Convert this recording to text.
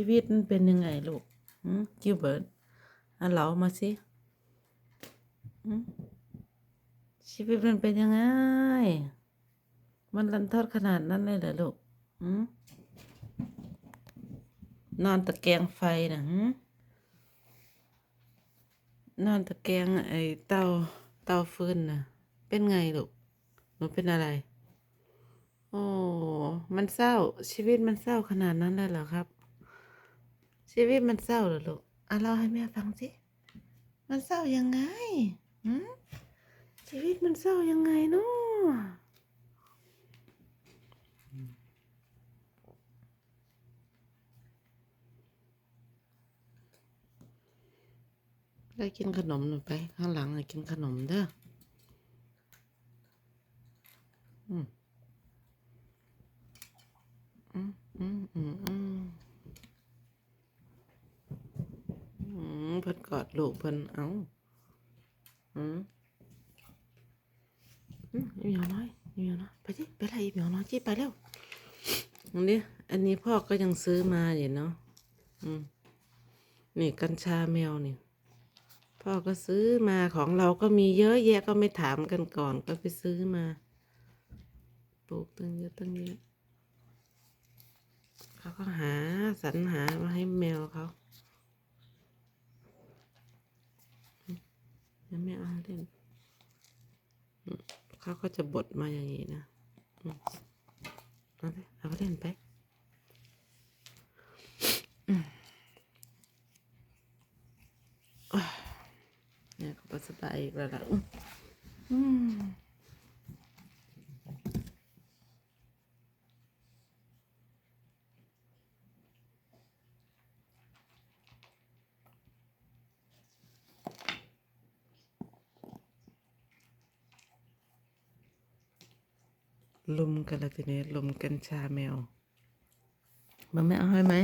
ชีวิตมันเป็นยังไงลูกกิวเบิร์ตอะเล่ามาสิชีวิตมันเป็นยังไง มันรันทดขนาดนั้นเลยเหรอลูกนอนตะแกงไฟนะนอนตะแกงไอ้เตาเตาฟืนนะเป็นไงลูกหนูเป็นอะไร โอ้ มันเศร้าชีวิตมันเศร้าขนาดนั้นเลยเหรอครับ ชีวิตมันเศร้าเหรอลูกอะเล่าให้แม่ฟังสิ มันเศร้ายังไงหืมชีวิตมันเศร้ายังไงเนาะได้กินขนมหน่อยไป ข้างหลังกินขนมเด้ออืมอืมอืมอืมอืมอืมเพิ่นกอดลูกเพิ่นเอาอืมอืมอีเหมียวน้อยอีเหมียวน้อยไปสิไปไล่อีเหมียวน้อยจีไปเร็วอันนี้อันนี้พ่อก็ยังซื้อมาอยู่เนาะอืมนี่กัญชาแมวนี่พ่อก็ซื้อมาของเราก็มีเยอะแยะก็ไม่ถามกันก่อนก็ไปซื้อมาปลูกตั้งเยอะตั้งเยอะเขาก็หาสรรหามาให้แมวเขาแล้วไม่ เล่นเขาก็จะบดมาอย่างนี้นะเอาไปเอาเล่นไปเนี่ยเขาก็สบายอีกแล้วล่ะอืม ลุมกันละทีนี้ลุมกัญชาแมว มันไม่เอาให้ไหม